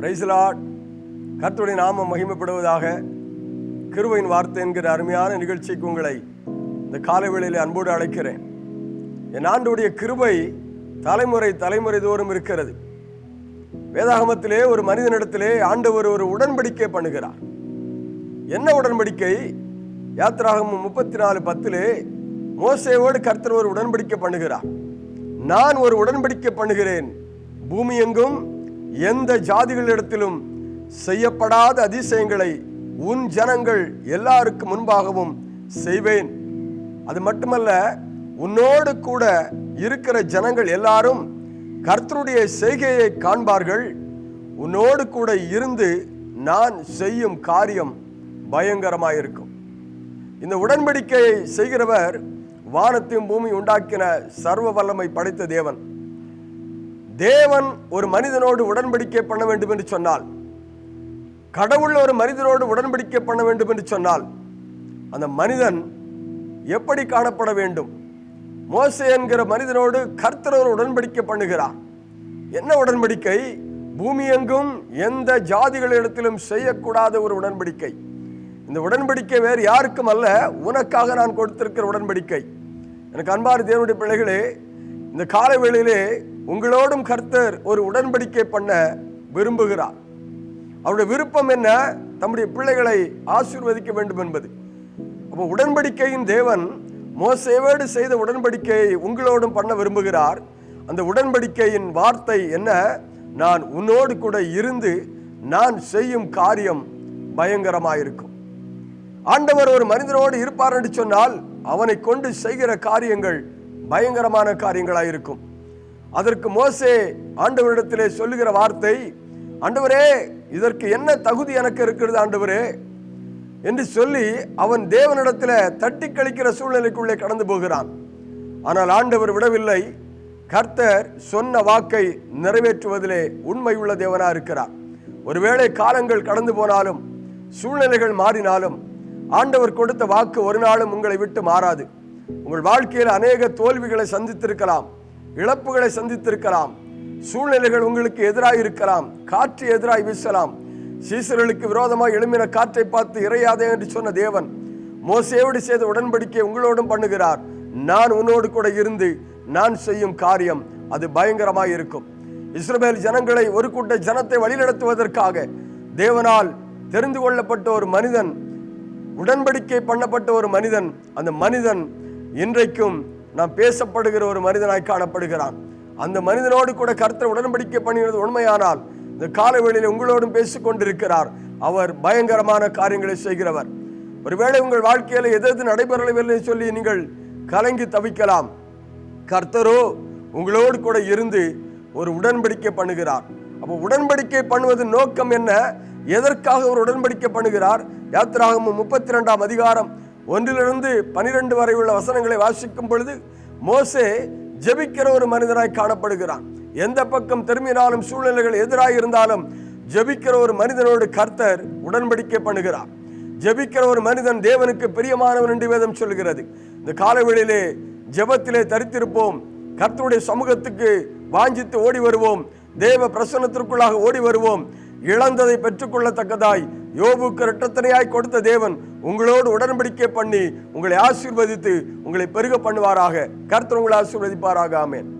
பிரைஸ்லாட் கர்த்தருடைய நாமம் மகிமைப்படுவதாக கிருவையின் வார்த்தை என்கிற அருமையான நிகழ்ச்சிக்கு உங்களை இந்த காலை வேளையில் அன்போடு அழைக்கிறேன். என் ஆண்டுடைய கிருபை தலைமுறை தலைமுறை தோறும் இருக்கிறது. வேதாகமத்திலே ஒரு மனிதனிடத்திலே ஆண்டவர் ஒரு உடன்படிக்கை பண்ணுகிறார். என்ன உடன்படிக்கை? யாத்திராகமம் முப்பத்தி நாலு பத்திலே மோசையோடு கர்த்தர் ஒரு உடன்படிக்கை பண்ணுகிறார். நான் ஒரு உடன்படிக்கை பண்ணுகிறேன். பூமி எங்கும் எந்த ஜாதிகளிடத்திலும் செய்யப்படாத அதிசயங்களை உன் ஜனங்கள் எல்லாருக்கு முன்பாகவும் செய்வேன். அது மட்டுமல்ல உன்னோடு கூட இருக்கிற ஜனங்கள் எல்லாரும் கர்த்தருடைய செய்கையை காண்பார்கள். உன்னோடு கூட இருந்து நான் செய்யும் காரியம் பயங்கரமாயிருக்கும். இந்த உடன்படிக்கையை செய்கிறவர் வானத்தையும் பூமி உண்டாக்கின சர்வ வல்லமை படைத்த தேவன். தேவன் ஒரு மனிதனோடு உடன்படிக்கை பண்ண வேண்டும் என்று சொன்னால் கடவுள் ஒரு மனிதனோடு உடன்படிக்கை பண்ண வேண்டும் என்று சொன்னால் அந்த மனிதன் எப்படி காணப்பட வேண்டும்? மோசே என்கிற மனிதனோடு கர்த்தர் ஒரு உடன்படிக்கை பண்ணுகிறார். என்ன உடன்படிக்கை? பூமி எங்கும் எந்த ஜாதிகளிடத்திலும் செய்யக்கூடாத ஒரு உடன்படிக்கை. இந்த உடன்படிக்கை வேறு யாருக்கும் அல்ல உனக்காக நான் கொடுத்திருக்கிற உடன்படிக்கை. எனக்கு அன்பார் தேவனுடைய பிள்ளைகளே இந்த கால வேளையிலே உங்களோடும் கர்த்தர் ஒரு உடன்படிக்கை பண்ண விரும்புகிறார். அவருடைய விருப்பம் என்ன? தம்முடைய பிள்ளைகளை ஆசீர்வதிக்க வேண்டும் என்பது. அப்போ உடன்படிக்கையின் தேவன் மோசேவோடு செய்த உடன்படிக்கையை உங்களோடும் பண்ண விரும்புகிறார். அந்த உடன்படிக்கையின் வார்த்தை என்ன? நான் உன்னோடு கூட இருந்து நான் செய்யும் காரியம் பயங்கரமாயிருக்கும். ஆண்டவர் ஒரு மனிதனோடு இருப்பார் என்று சொன்னால் அவனை கொண்டு செய்கிற காரியங்கள் பயங்கரமான காரியங்களாயிருக்கும். அதற்கு மோசே ஆண்டவரிடத்திலே சொல்லுகிற வார்த்தை ஆண்டவரே இதற்கு என்ன தகுதி எனக்கு இருக்கிறது ஆண்டவரே? என்று சொல்லி அவன் தேவனிடத்தில் தட்டி கழிக்கிற சூழ்நிலைக்குள்ளே கடந்து போகிறான். ஆனால் ஆண்டவர் விடவில்லை. கர்த்தர் சொன்ன வாக்கை நிறைவேற்றுவதிலே உண்மை உள்ள இருக்கிறார். ஒருவேளை காலங்கள் கடந்து போனாலும் சூழ்நிலைகள் மாறினாலும் ஆண்டவர் கொடுத்த வாக்கு ஒரு நாளும் உங்களை விட்டு மாறாது. உங்கள் வாழ்க்கையில் அநேக தோல்விகளை சந்தித்திருக்கலாம். இழப்புகளை சந்தித்திருக்கலாம். சூழ்நிலைகள் உங்களுக்கு எதிராக இருக்கலாம். காற்று எதிராக வீசலாம். சீசர்களுக்கு விரோதமாக எழும்பின காற்றை பார்த்து இறையாதே என்று சொன்ன தேவன் மோசேயோடு செய்த உடன்படிக்கை உங்களோடும் பண்ணுகிறார். நான் உன்னோடு கூட இருந்து நான் செய்யும் காரியம் அது பயங்கரமாக இருக்கும். இஸ்ரேல் ஜனங்களை ஒரு கூட்ட ஜனத்தை வழிநடத்துவதற்காக தேவனால் தெரிந்து கொள்ளப்பட்ட ஒரு மனிதன் உடன்படிக்கை பண்ணப்பட்ட ஒரு மனிதன் அந்த மனிதன் இன்றைக்கும் நாம் பேசப்படுகிற ஒரு மனிதனாய் காணப்படுகிறான். அந்த மனிதனோடு கூட கர்த்தர் உடன்படிக்கை பண்ணுகிறது உண்மையானால் இந்த காலவெளியில் உங்களோடும் பேசிக்கொண்டிருக்கிறார் அவர் பயங்கரமான காரியங்களை செய்கிறவர். ஒருவேளை உங்கள் வாழ்க்கையில் எது எது நடைபெறவில்லை சொல்லி நீங்கள் கலங்கி தவிக்கலாம். கர்த்தரோ உங்களோடு கூட இருந்து ஒரு உடன்படிக்கை பண்ணுகிறார். அப்போ உடன்படிக்கை பண்ணுவது நோக்கம் என்ன? எதற்காக ஒரு உடன்படிக்கை பண்ணுகிறார்? யாத்திராகமும் முப்பத்தி ரெண்டாம் அதிகாரம் ஒன்றிலிருந்து பனிரெண்டு வரை உள்ள வசனங்களை வாசிக்கும் பொழுது மோசே ஜெபிக்கிற ஒரு மனிதனாய் காணப்படுகிறான். எந்த பக்கம் திரும்பினாலும் சூழ்நிலைகள் எதிராக இருந்தாலும் ஜெபிக்கிற ஒரு மனிதனோடு கர்த்தர் உடன்படிக்கை பண்ணுகிறார். ஜெபிக்கிற ஒரு மனிதன் தேவனுக்கு பிரியமானவன் என்று வேதம் சொல்கிறது. இந்த காலவெளியிலே ஜெபத்திலே தரித்திருப்போம். கர்த்தருடைய சமூகத்துக்கு வாஞ்சித்து ஓடி வருவோம். தேவ பிரசனத்திற்குள்ளாக ஓடி வருவோம். இழந்ததை பெற்றுக்கொள்ளத்தக்கதாய் யோபுக்கு இரட்டத்தனையாய் கொடுத்த தேவன் உங்களோடு உடன்படிக்கை பண்ணி உங்களை ஆசீர்வதித்து உங்களை பெருக பண்ணுவாராக. கர்த்தர் உங்களை ஆசீர்வதிப்பாராக. ஆமேன்.